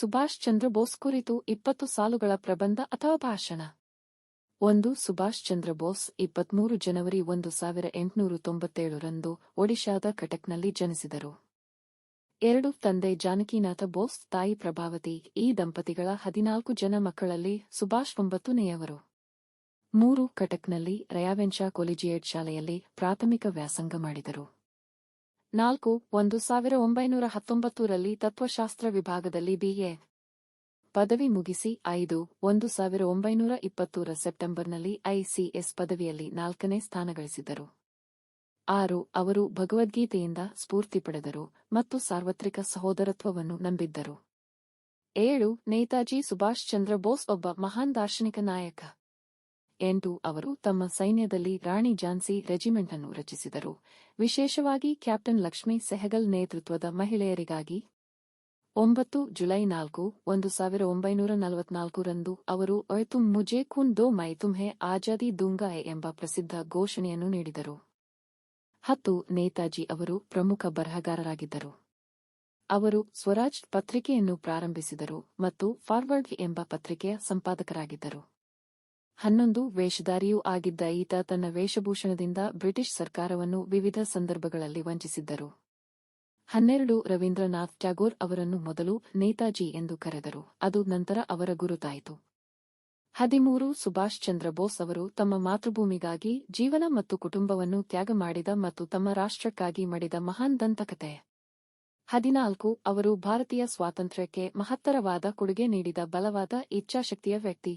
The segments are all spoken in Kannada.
ಸುಭಾಷ್ ಚಂದ್ರ ಬೋಸ್ ಕುರಿತು ಇಪ್ಪತ್ತು ಸಾಲುಗಳ ಪ್ರಬಂಧ ಅಥವಾ ಭಾಷಣ. ಒಂದು, ಸುಭಾಷ್ ಚಂದ್ರ ಬೋಸ್ ಇಪ್ಪತ್ಮೂರು ಜನವರಿ ಒಂದು ಸಾವಿರ ಎಂಟುನೂರು ತೊಂಬತ್ತೇಳರಂದು ಒಡಿಶಾದ ಕಟಕ್ನಲ್ಲಿ ಜನಿಸಿದರು. ಎರಡು, ತಂದೆ ಜಾನಕಿನಾಥ ಬೋಸ್, ತಾಯಿ ಪ್ರಭಾವತಿ, ಈ ದಂಪತಿಗಳ ಹದಿನಾಲ್ಕು ಜನ ಮಕ್ಕಳಲ್ಲಿ ಸುಭಾಷ್ ಒಂಬತ್ತನೆಯವರು. ಮೂರು, ಕಟಕ್ನಲ್ಲಿ ರಯಾವೆನ್ಶಾ ಕೊಲಿಜಿಯೇಟ್ ಶಾಲೆಯಲ್ಲಿ ಪ್ರಾಥಮಿಕ ವ್ಯಾಸಂಗ ಮಾಡಿದರು. ನಾಲ್ಕು, ಒಂದು ಸಾವಿರ ಒಂಬೈನೂರ ಹತ್ತೊಂಬತ್ತರಲ್ಲಿ ತತ್ವಶಾಸ್ತ್ರ ವಿಭಾಗದಲ್ಲಿ ಬಿಎ ಪದವಿ ಮುಗಿಸಿ, ಐದು, ಒಂದು ಸಾವಿರ ಒಂಬೈನೂರ ಇಪ್ಪತ್ತೂರ ಸೆಪ್ಟೆಂಬರ್ನಲ್ಲಿ ಐಸಿಎಸ್ ಪದವಿಯಲ್ಲಿ ನಾಲ್ಕನೇ ಸ್ಥಾನ ಗಳಿಸಿದರು. ಆರು, ಅವರು ಭಗವದ್ಗೀತೆಯಿಂದ ಸ್ಫೂರ್ತಿ ಪಡೆದರು ಮತ್ತು ಸಾರ್ವತ್ರಿಕ ಸಹೋದರತ್ವವನ್ನು ನಂಬಿದ್ದರು. ಏಳು, ನೇತಾಜಿ ಸುಭಾಷ್ ಚಂದ್ರ ಬೋಸ್ ಒಬ್ಬ ಮಹಾನ್ ದಾರ್ಶನಿಕ ನಾಯಕ. ಎಂಟು ಅವರು ತಮ್ಮ ಸೈನ್ಯದಲ್ಲಿ ರಾಣಿ ಝಾನ್ಸಿ ರೆಜಿಮೆಂಟ್ ಅನ್ನು ರಚಿಸಿದರು. ವಿಶೇಷವಾಗಿ ಕ್ಯಾಪ್ಟನ್ ಲಕ್ಷ್ಮಿ ಸೆಹಗಲ್ ನೇತೃತ್ವದ ಮಹಿಳೆಯರಿಗಾಗಿ ಒಂಬತ್ತು ಜುಲೈ ನಾಲ್ಕು, ಒಂದು ಸಾವಿರ ಒಂಬೈನೂರ ನಲವತ್ನಾಲ್ಕರಂದು ಅವರು ತುಮ್ ಮುಜೆ ಖುನ್ ದೋ ಮೈ ತುಮ್ಹೆ ಆಜಾದಿ ದುಂಗಾಯ್ ಎಂಬ ಪ್ರಸಿದ್ಧ ಘೋಷಣೆಯನ್ನು ನೀಡಿದರು. ಹತ್ತು, ನೇತಾಜಿ ಅವರು ಪ್ರಮುಖ ಬರಹಗಾರರಾಗಿದ್ದರು. ಅವರು ಸ್ವರಾಜ್ ಪತ್ರಿಕೆಯನ್ನು ಪ್ರಾರಂಭಿಸಿದರು ಮತ್ತು ಫಾರ್ವರ್ಡ್ ಎಂಬ ಪತ್ರಿಕೆಯ ಸಂಪಾದಕರಾಗಿದ್ದರು. ಹನ್ನೊಂದು ವೇಷಧಾರಿಯೂ ಆಗಿದ್ದ ಈತ ತನ್ನ ವೇಷಭೂಷಣದಿಂದ ಬ್ರಿಟಿಷ್ ಸರ್ಕಾರವನ್ನು ವಿವಿಧ ಸಂದರ್ಭಗಳಲ್ಲಿ ವಂಚಿಸಿದ್ದರು. ಹನ್ನೆರಡು ರವೀಂದ್ರನಾಥ್ ಟ್ಯಾಗೋರ್ ಅವರನ್ನು ಮೊದಲು ನೇತಾಜಿ ಎಂದು ಕರೆದರು, ಅದು ನಂತರ ಅವರ ಗುರುತಾಯಿತು. ಹದಿಮೂರು ಸುಭಾಷ್ ಚಂದ್ರ ಬೋಸ್ ಅವರು ತಮ್ಮ ಮಾತೃಭೂಮಿಗಾಗಿ ಜೀವನ ಮತ್ತು ಕುಟುಂಬವನ್ನು ತ್ಯಾಗ ಮಾಡಿದ ಮತ್ತು ತಮ್ಮ ರಾಷ್ಟ್ರಕ್ಕಾಗಿ ಮಾಡಿದ ಮಹಾನ್ ದಂತಕತೆ ಹದಿನಾಲ್ಕು ಅವರು ಭಾರತೀಯ ಸ್ವಾತಂತ್ರ್ಯಕ್ಕೆ ಮಹತ್ತರವಾದ ಕೊಡುಗೆ ನೀಡಿದ ಬಲವಾದ ಇಚ್ಛಾಶಕ್ತಿಯ ವ್ಯಕ್ತಿ.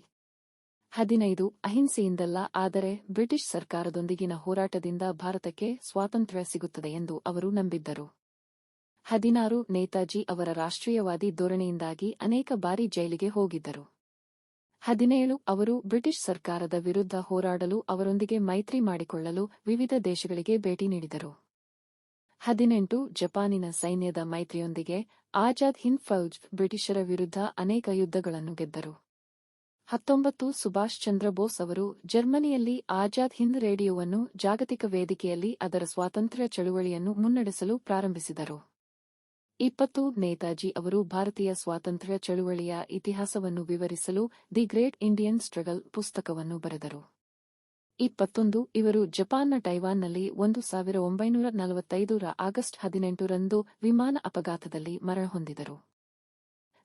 ಹದಿನೈದು ಅಹಿಂಸೆಯಿಂದಲ್ಲ, ಆದರೆ ಬ್ರಿಟಿಷ್ ಸರ್ಕಾರದೊಂದಿಗಿನ ಹೋರಾಟದಿಂದ ಭಾರತಕ್ಕೆ ಸ್ವಾತಂತ್ರ್ಯ ಸಿಗುತ್ತದೆ ಎಂದು ಅವರು ನಂಬಿದ್ದರು. ಹದಿನಾರು ನೇತಾಜಿ ಅವರ ರಾಷ್ಟ್ರೀಯವಾದಿ ಧೋರಣೆಯಿಂದಾಗಿ ಅನೇಕ ಬಾರಿ ಜೈಲಿಗೆ ಹೋಗಿದ್ದರು. ಹದಿನೇಳು ಅವರು ಬ್ರಿಟಿಷ್ ಸರ್ಕಾರದ ವಿರುದ್ಧ ಹೋರಾಡಲು ಅವರೊಂದಿಗೆ ಮೈತ್ರಿ ಮಾಡಿಕೊಳ್ಳಲು ವಿವಿಧ ದೇಶಗಳಿಗೆ ಭೇಟಿ ನೀಡಿದರು. ಹದಿನೆಂಟು ಜಪಾನಿನ ಸೈನ್ಯದ ಮೈತ್ರಿಯೊಂದಿಗೆ ಆಜಾದ್ ಹಿಂದ್ ಫೌಜ್ ಬ್ರಿಟಿಷರ ವಿರುದ್ಧ ಅನೇಕ ಯುದ್ಧಗಳನ್ನು ಗೆದ್ದರು. ಹತ್ತೊಂಬತ್ತು ಸುಭಾಷ್ ಚಂದ್ರ ಬೋಸ್ ಅವರು ಜರ್ಮನಿಯಲ್ಲಿ ಆಜಾದ್ ಹಿಂದ್ ರೇಡಿಯೋವನ್ನು ಜಾಗತಿಕ ವೇದಿಕೆಯಲ್ಲಿ ಅದರ ಸ್ವಾತಂತ್ರ್ಯ ಚಳುವಳಿಯನ್ನು ಮುನ್ನಡೆಸಲು ಪ್ರಾರಂಭಿಸಿದರು. ಇಪ್ಪತ್ತು ನೇತಾಜಿ ಅವರು ಭಾರತೀಯ ಸ್ವಾತಂತ್ರ್ಯ ಚಳುವಳಿಯ ಇತಿಹಾಸವನ್ನು ವಿವರಿಸಲು ದಿ ಗ್ರೇಟ್ ಇಂಡಿಯನ್ ಸ್ಟ್ರಗಲ್ ಪುಸ್ತಕವನ್ನು ಬರೆದರು. ಇಪ್ಪತ್ತೊಂದು ಇವರು ಜಪಾನ್ನ ಟೈವಾನ್ನಲ್ಲಿ ಒಂದು ಸಾವಿರ ಒಂಬೈನೂರ ನಲವತ್ತೈದರ ಆಗಸ್ಟ್ ಹದಿನೆಂಟರಂದು ವಿಮಾನ ಅಪಘಾತದಲ್ಲಿ ಮರಣ ಹೊಂದಿದರು.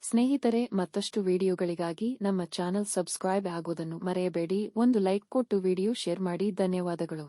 ಸ್ನೇಹಿತರೆ, ಮತ್ತಷ್ಟು ವಿಡಿಯೋಗಳಿಗಾಗಿ ನಮ್ಮ ಚಾನೆಲ್ ಸಬ್ಸ್ಕ್ರೈಬ್ ಆಗೋದನ್ನು ಮರೆಯಬೇಡಿ. ಒಂದು ಲೈಕ್ ಕೊಟ್ಟು ವಿಡಿಯೋ ಶೇರ್ ಮಾಡಿ. ಧನ್ಯವಾದಗಳು.